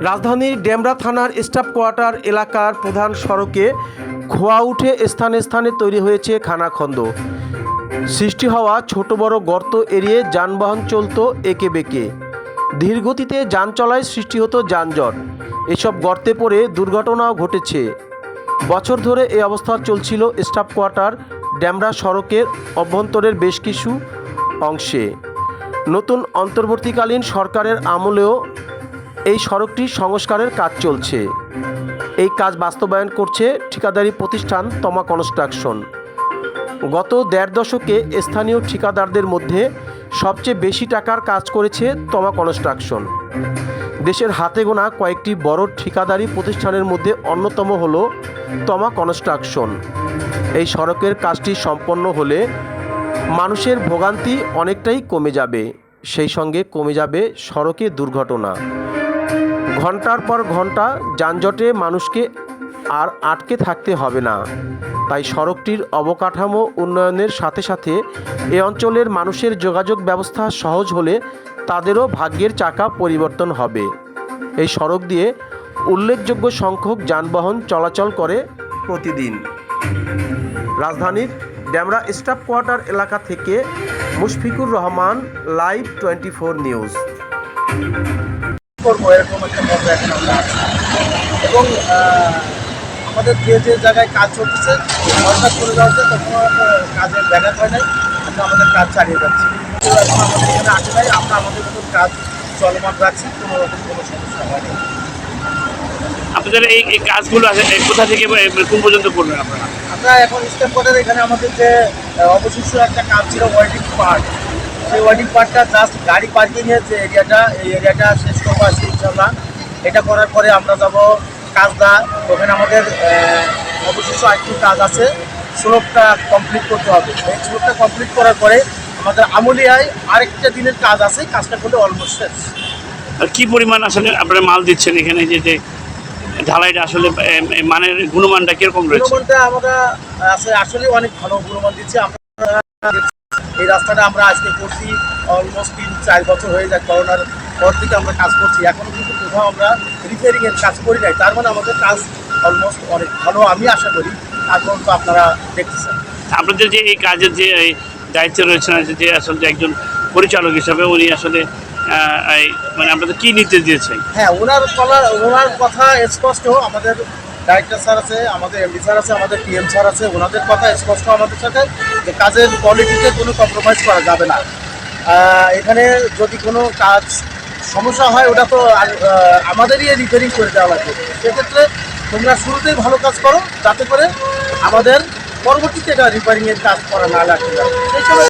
রাজধানীর ডেমরা থানার staff quarter এলাকার প্রধান সড়কে খোয়া উঠে স্থানে স্থানে তৈরি হয়েছে খানাখন্দ সৃষ্টি হওয়া ছোট বড় গর্ত এড়িয়ে যানবাহন চলত একে বেঁকে। ধীর গতিতে যান চলায় সৃষ্টি হতো যানজট। এসব গর্তে পড়ে দুর্ঘটনাও ঘটেছে। বছর ধরে এই অবস্থা চলছিল স্টাফ কোয়ার্টার ড্যামরা সড়কের অভ্যন্তরের বেশ কিছু অংশে। নতুন অন্তর্বর্তীকালীন সরকারের আমলেও এই সড়কটি সংস্কারের কাজ চলছে। এই কাজ বাস্তবায়ন করছে ঠিকাদারি প্রতিষ্ঠান তমা কনস্ট্রাকশন। গত দেড় দশকে স্থানীয় ঠিকাদারদের মধ্যে সবচেয়ে বেশি টাকার কাজ করেছে তমা কনস্ট্রাকশন। দেশের হাতে গোনা কয়েকটি বড় ঠিকাদারি প্রতিষ্ঠানের মধ্যে অন্যতম হল তমা কনস্ট্রাকশন। এই সড়কের কাজটি সম্পন্ন হলে মানুষের ভোগান্তি অনেকটাই কমে যাবে। সেই সঙ্গে কমে যাবে সড়কে দুর্ঘটনা। ঘণ্টার পর ঘণ্টা যানজটে মানুষকে আর আটকে থাকতে হবে না। তাই সড়কটির অবকাঠামো উন্নয়নের সাথে সাথে এ অঞ্চলের মানুষের যোগাযোগ ব্যবস্থা সহজ হলে তাদেরও ভাগ্যের চাকা পরিবর্তন হবে। এই সড়ক দিয়ে উল্লেখযোগ্য সংখ্যক যানবাহন চলাচল করে প্রতিদিন। রাজধানীর ড্যামরা স্টাফ কোয়ার্টার এলাকা থেকে Mushfiqur Rahman, live twenty four news. করব এরকম একটা মতো এখন আমরা আছি। এবং আমাদের যে যে জায়গায় কাজ চলতেছে সরকার চলে যাচ্ছে তখন কাজের ব্যাঘাত হয় নাই আমরা আমাদের কাজ চালিয়ে যাচ্ছি। এখন আমাদের এখানে আসে নাই আমরা আমাদের মতন কাজ চলমান রাখছি কোনো রকম কোনো সমস্যা হয়নি আপনাদের এই এই কাজগুলো আছে কোথা থেকে কোন পর্যন্ত করবেন আপনারা? আমরা এখন স্টেপ কোয়ার্টার এখানে আমাদের যে অবশিষ্ট একটা কাজ ছিল ওয়ার্ডিং পার্ট সেই ওয়ার্ডিং পার্টটা জাস্ট গাড়ি পার্কিংয়ের যে এরিয়াটা এই এরিয়াটা শেষ করব আজকে ইনশাল্লাহ এটা করার পরে আমরা যাব কাজদা ওখানে আমাদের অবশিষ্ট আরেকটি কাজ আছে। স্লোপটা কমপ্লিট করতে হবে। এই স্লোপটা কমপ্লিট করার পরে আমাদের আমলিয়ায় আরেকটা দিনের কাজ আছে। কাজটা করলে অলমোস্ট শেষ। আর কি পরিমাণ আসলে আপনারা মাল দিচ্ছেন এখানে? যে যে ঢালাইটা আসলে মানের গুণমানটা কীরকম রয়েছে? গুণমানটা আমরা আসলে অনেক ভালো গুণমান দিচ্ছি। আমরা এই রাস্তাটা আমরা আজকে করছি অলমোস্ট তিন চার বছর হয়ে যায় করোনার পর থেকে আমরা কাজ করছি। এখনও কিন্তু কোথাও আমরা রিপেয়ারিং এর কাজ করি নাই। তার মানে আমাদের কাজ অলমোস্ট অনেক ভালো আমি আশা করি। আর পর্যন্ত আপনারা দেখতেছেন। আপনাদের যে এই কাজের যে এই দায়িত্বে রয়েছেন যে আসলে একজন পরিচালক হিসাবে উনি আসলে মানে আপনাদের কি নির্দেশ দিয়েছেন? হ্যাঁ ওনার কলা ওনার কথা স্পষ্ট আমাদের ডাইরেক্টর স্যার আছে আমাদের এমডি স্যার আছে আমাদের পিএম স্যার আছে ওনাদের কথা স্পষ্ট আমাদের সাথে। যে কাজের কোয়ালিটিতে কোনো কম্প্রোমাইজ করা যাবে না। এখানে যদি কোনো কাজ সমস্যা হয়, ওটা তো আমাদেরই রিপেয়ারিং করে দেওয়া লাগবে। সেক্ষেত্রে তোমরা শুরুতেই ভালো কাজ করো, যাতে করে আমাদের পরবর্তীতে এটা রিপেয়ারিংয়ের কাজ করা না লাগবে সেই সময়